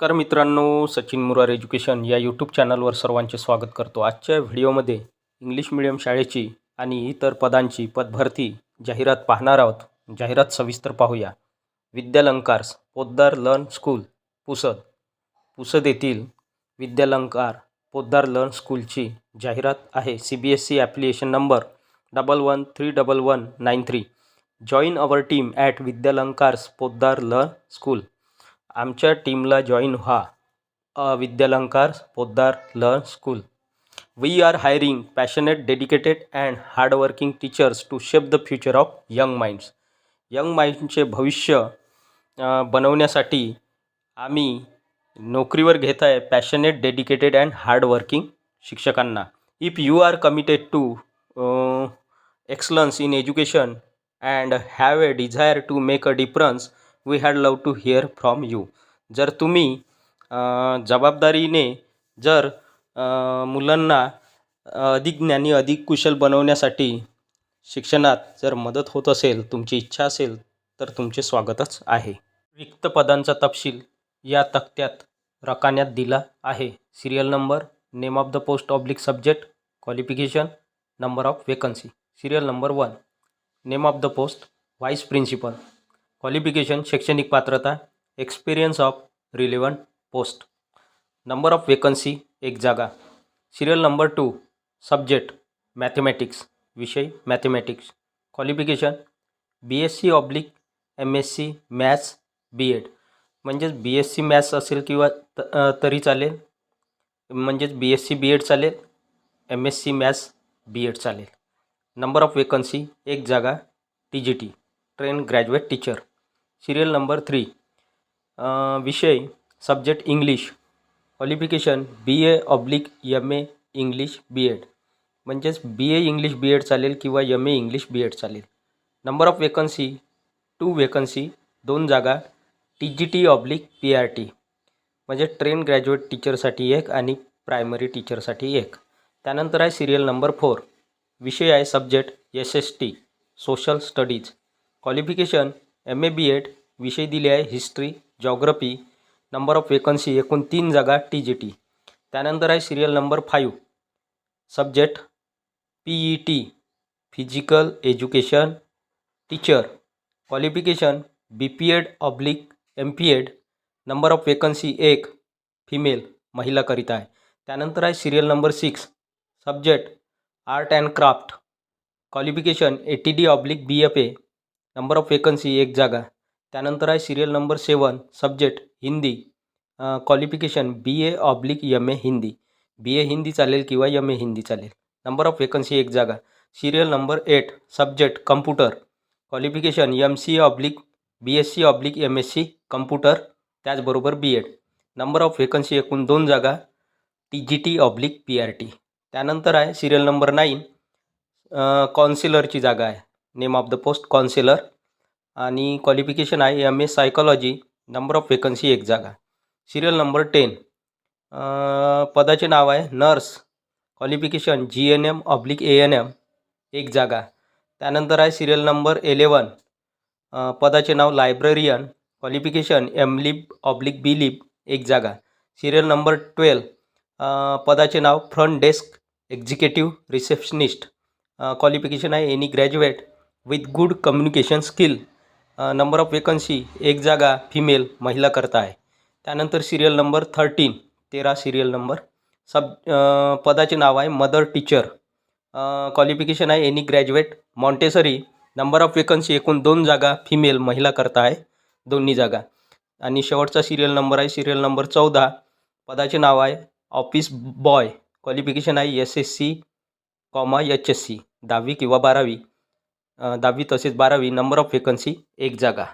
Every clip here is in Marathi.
नमस्कार मित्रांनो सचिन मुरार एज्युकेशन या यूट्यूब चॅनलवर सर्वांचे स्वागत करतो. आजच्या व्हिडिओमध्ये इंग्लिश मिडियम शाळेची आणि इतर पदांची पदभरती जाहिरात पाहणार आहोत. जाहिरात सविस्तर पाहूया. Vidyalankar's Poddar learn school Pusad. Pusad येथील विद्यालंकार पोद्दार लर्न स्कूलची जाहिरात आहे. C B S C application number double one three double one nine three join our team at Vidyalankar's Poddar learn school आमच्या टीमला जॉईन व्हा. A Vidyalankar Poddar learn school. We are hiring passionate dedicated and hardworking teachers to shape the future of young minds young माइंडचे भविष्य बनवण्यासाठी आम्ही नोकरीवर घेत आहे पॅशनेट डेडिकेटेड अँड हार्डवर्किंग शिक्षकांना. If you are committed to excellence in education and have a desire to make a difference we had love to hear from you जर तुम्ही जबाबदारीने जर मुलांना अधिक ज्ञानी अधिक कुशल बनवण्यासाठी शिक्षणात जर मदत होत असेल तुमची इच्छा असेल तर तुमचे स्वागतच आहे. रिक्त पदांचा तपशील या तक्त्यात रकान्यात दिला आहे. Serial number name of the post oblique subject qualification number of vacancy serial number one name of the post vice principal qualification शैक्षणिक पात्रता experience of relevant post number of vacancy एक जागा. Serial number two subject mathematics विषय mathematics qualification B S C oblique M S C maths B Ed म्हणजेच बी एस सी मॅथ्स असेल किंवा त तरी चालेल. म्हणजेच B S C B Ed चालेल. M S C maths B Ed चालेल. नंबर ऑफ वेकन्सी एक जागा. T G T train graduate teacher serial number three. विषय subject English. Qualification B A oblique M A English B Ed म्हणजेच B A English B Ed चालेल किंवा M A English B Ed चालेल. Number of vacancy two vacancy दोन जागा T G T oblique P R T म्हणजे ट्रेन ग्रॅज्युएट टीचरसाठी एक आणि प्रायमरी टीचरसाठी एक. त्यानंतर आहे सिरियल नंबर फोर विषय आहे subject S S T social studies qualification M A B Ed विषय दिले आहे history geography number of vacancy एकूण तीन जागा टी जी टी त्यानंतर आहे serial number five subject P E T physical education teacher qualification B P Ed oblique M P Ed number of vacancy एक फिमेल महिलाकरिता आहे. त्यानंतर आहे serial number six subject art and craft qualification A T D oblique B F A number of vacancy एक जागा. त्यानंतर आहे serial number seven subject Hindi. Qualification B A oblique M A Hindi. B A Hindi चालेल किंवा एम ए हिंदी चालेल. नंबर ऑफ वेकन्सी एक जागा. Serial number eight subject computer qualification M C oblique B S C oblique M S C computer त्याचबरोबर B Ed number of vacancy एकूण दोन जागा. T G T oblique P R T त्यानंतर आहे सिरियल नंबर नाईन कॉन्सिलरची जागा आहे. Name of the post counsellor आणि क्वालिफिकेशन आहे M A psychology number of vacancy एक जागा. सिरियल नंबर टेन पदाचे नाव आहे nurse qualification G N M oblique A N M एक जागा. त्यानंतर आहे सिरियल नंबर एलेवन पदाचे नाव librarian qualification M lib oblique B lib एक जागा. सिरियल नंबर ट्वेल्व पदाचे नाव front desk executive receptionist qualification आहे any graduate with good communication skill number of vacancy एक जागा फिमेल महिला करता आहे. त्यानंतर सिरियल नंबर थर्टीन तेरा सिरियल नंबर सब पदाचे नाव आहे मदर टीचर क्वालिफिकेशन आहे any graduate Montessori number of vacancy एकूण दोन जागा फिमेल महिला करता आहे. दोन्ही जागा. आणि शेवटचा सिरियल नंबर आहे सिरियल नंबर चौदा. पदाचे नाव आहे ऑफिस बॉय क्वालिफिकेशन आहे S S C comma H S C दहावी किंवा बारावी. दहावी तसेच बारावी नंबर ऑफ वेकन्सी एक जागा.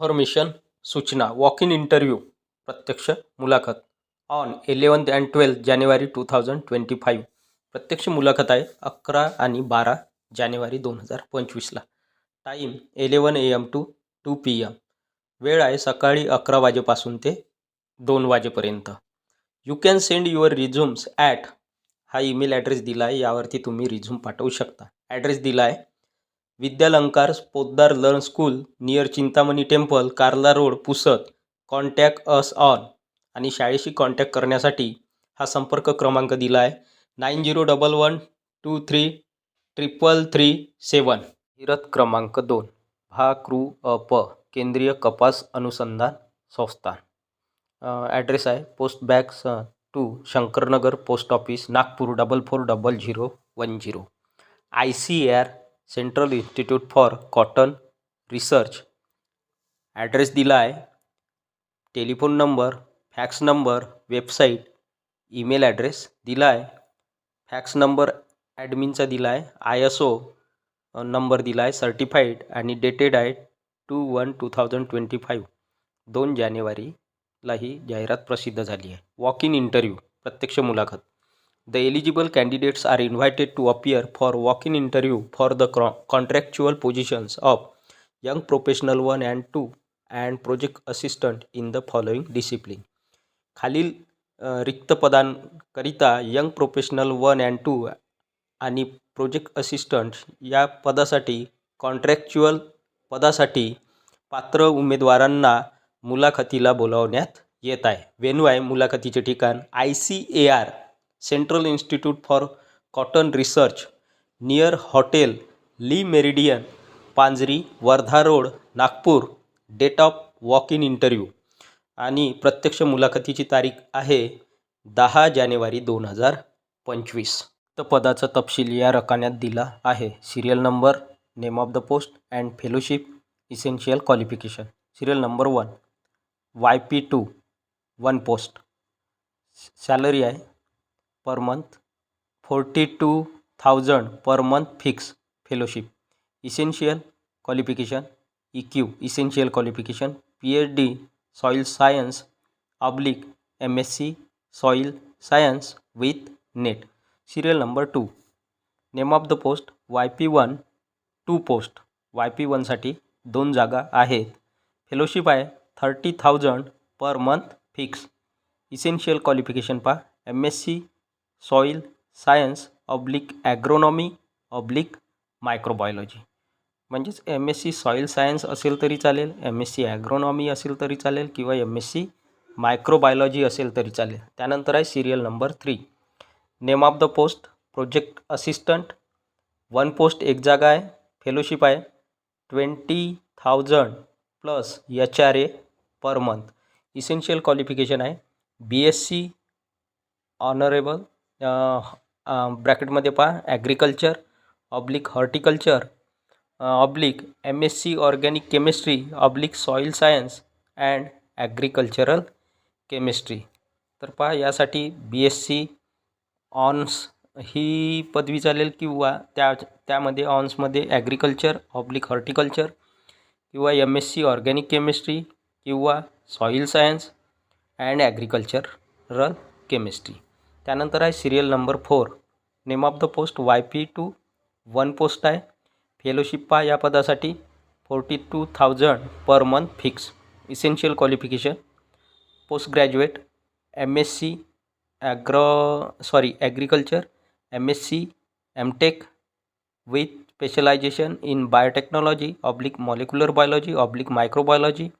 फॉर्मेशन सूचना वॉक इन इंटरव्ह्यू प्रत्यक्ष मुलाखत. On eleventh and twelfth January two thousand twenty five प्रत्यक्ष मुलाखत आहे अकरा आणि बारा जानेवारी दोन हजार पंचवीसला time eleven A M to two P M वेळ आहे सकाळी अकरा वाजेपासून ते दोन वाजेपर्यंत. You can send your resumes at हा ईमेल ॲड्रेस दिला आहे यावरती तुम्ही रिझ्यूम पाठवू शकता. ॲड्रेस दिला आहे Vidyalankar Poddar learn school near Chintamani temple Karla road Pusad. Contact us on. आणि शाळेशी कॉन्टॅक्ट करण्यासाठी हा संपर्क क्रमांक दिला आहे nine zero double one two three triple three seven. हिरत क्रमांक दोन. भा अप केंद्रीय कपास अनुसंधान संस्थान. ॲड्रेस आहे post bags two Shankarnagar post office Nagpur double four double zero one zero. I C R central institute for cotton research. Address दिला आहे telephone number fax number website email address दिला आहे फॅक्स नंबर ॲडमिनचा दिला आहे आय एस ओ नंबर दिला आहे सर्टिफाईड आणि डेटेड आहे two one two thousand twenty five. दोन जानेवारीला ही जाहिरात प्रसिद्ध झाली आहे. वॉक इन इंटरव्ह्यू प्रत्यक्ष मुलाखत. The eligible candidates are invited to appear for walk in interview for the contractual positions of young professional one and two and project assistant in the following discipline खालील रिक्त पदांकरिता young professional one and two आणि प्रोजेक्ट असिस्टंट या पदासाठी कॉन्ट्रॅक्च्युअल पदासाठी पात्र उमेदवारांना मुलाखतीला बोलावण्यात येत आहे. वेन्यू आहे मुलाखतीचे ठिकाण. I C A R central institute for cotton research near hotel Le Meridien Panjari Wardha road Nagpur date of walk in interview. आणि प्रत्यक्ष मुलाखतीची तारीख आहे दहा जानेवारी दोन हजार पंचवीस. तर पदाचा तपशील या रकान्यात दिला आहे. Serial number name of the post and fellowship essential qualification. Serial number one Y P two one post. Salary आहे per month forty two thousand per month fix fellowship essential qualification E Q essential qualification P H D soil science oblique M S C soil science with NET serial number two name of the post Y P one two post Y P वनसाठी दोन जागा आहेत. फेलोशिप आहे thirty thousand per month fix essential qualification पहा M S C soil science oblique agronomy oblique microbiology. म्हणजेच M S C soil science असेल तरी चालेल एम एस सी ॲग्रोनॉमी असेल तरी चालेल किंवा एम एस सी मायक्रोबायोलॉजी असेल तरी चालेल. त्यानंतर आहे serial number three. Name of the post project assistant one post एक जागा आहे फेलोशिप आहे twenty thousand plus H R A per month. Essential qualification आहे बी एस सी ऑनरेबल ब्रॅकेटमध्ये पहा agriculture oblique horticulture oblique M S C organic chemistry oblique soil science and agricultural chemistry तर पहा यासाठी बी एस सी ऑन्स ही पदवी चालेल किंवा त्या त्यामध्ये ऑन्समध्ये ॲग्रिकल्चर ऑब्लिक हॉर्टिकल्चर किंवा M S C organic chemistry किंवा soil science and agricultural chemistry त्यानंतर आहे serial number four name of the post Y P two one post आहे. फेलोशिप्पा या पदासाठी. Forty two thousand per month fix essential qualification post graduate M S C agro sorry agriculture M S C M tech with specialisation in biotechnology oblique molecular biology oblique microbiology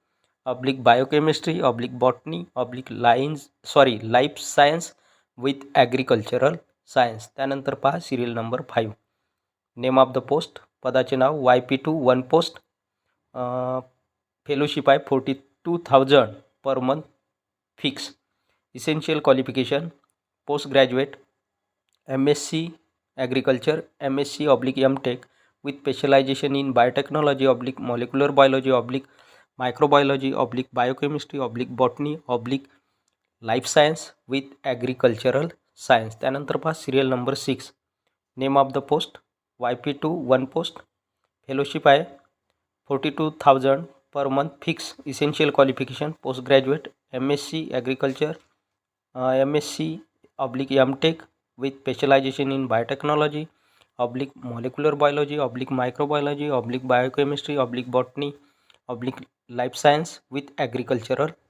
oblique biochemistry oblique botany oblique lines sorry life science with agricultural science त्यानंतर पहा serial number five name of the post पदाचे नाव Y P two one post fellowship आहे forty two thousand per month fix essential qualification post graduate M S C agriculture M S C oblique M tech with specialisation in biotechnology oblique molecular biology oblique microbiology oblique biochemistry oblique botany oblique life science with agricultural science त्यानंतर पहा serial number six name of the post Y P two one post fellowship आहे forty two thousand per month fix essential qualification post graduate M S C agriculture M S C oblique M tech with specialization in biotechnology oblique molecular biology oblique microbiology oblique biochemistry oblique botany oblique life science with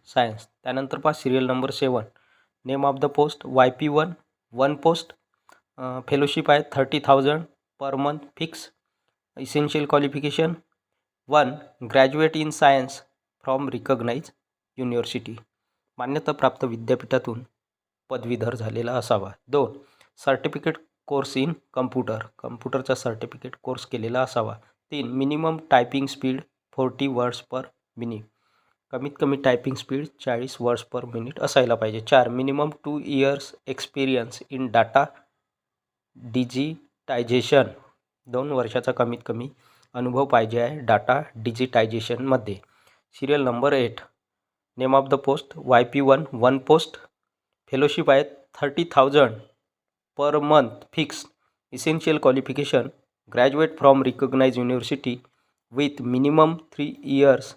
science. त्यानंतर पहा serial number seven name of the post Y P one one post fellowship आहे thirty thousand per month fix essential qualification one graduate in science from recognise university मान्यताप्राप्त विद्यापीठातून पदवीधर झालेला असावा. दोन सर्टिफिकेट कोर्स इन कम्प्युटर कम्प्युटरचा सर्टिफिकेट कोर्स केलेला असावा. तीन minimum typing speed forty words per minute कमीत कमी टायपिंग स्पीड चाळीस वर्ड्स पर मिनिट असायला पाहिजे. चार minimum two years experience in data digitisation दोन वर्षाचा कमीत कमी अनुभव पाहिजे आहे data डिजिटायझेशनमध्ये serial number eight name of the post Y P one one post fellowship आहे thirty thousand per month fix essential qualification graduate from recognise university with minimum three years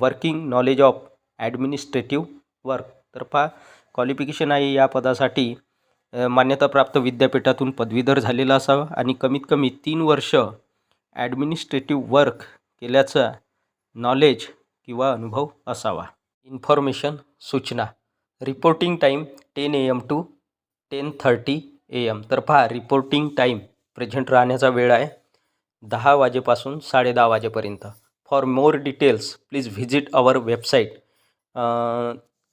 working knowledge of administrative work. तर पहा क्वालिफिकेशन आहे या पदासाठी. मान्यताप्राप्त विद्यापीठातून पदवीधर झालेला असावा आणि कमीत कमी तीन वर्ष ॲडमिनिस्ट्रेटिव्ह वर्क केल्याचा नॉलेज किंवा अनुभव असावा. इन्फॉर्मेशन सूचना. Reporting time ten A M to ten thirty A M. तर पहा रिपोर्टिंग टाईम प्रेझेंट राहण्याचा वेळ आहे दहा वाजेपासून साडे दहा वाजेपर्यंत. For more details please visit our website.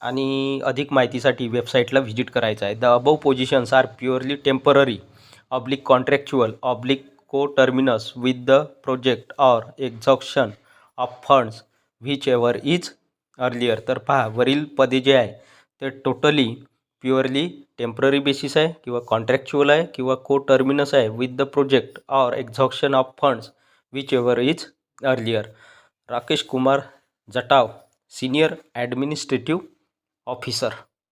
आणि अधिक माहितीसाठी वेबसाईटला व्हिजिट करायचं आहे. The above positions are purely temporary oblique contractual oblique coterminous with the project or exhaustion of funds whichever is earlier. तर पहा वरील पदे जे आहे ते टोटली प्युअरली टेंपररी बेसिस आहे किंवा कॉन्ट्रॅक्च्युअल आहे किंवा को टर्मिनस आहे with the project or exhaustion of funds whichever is earlier Rakesh Kumar Jatav senior administrative officer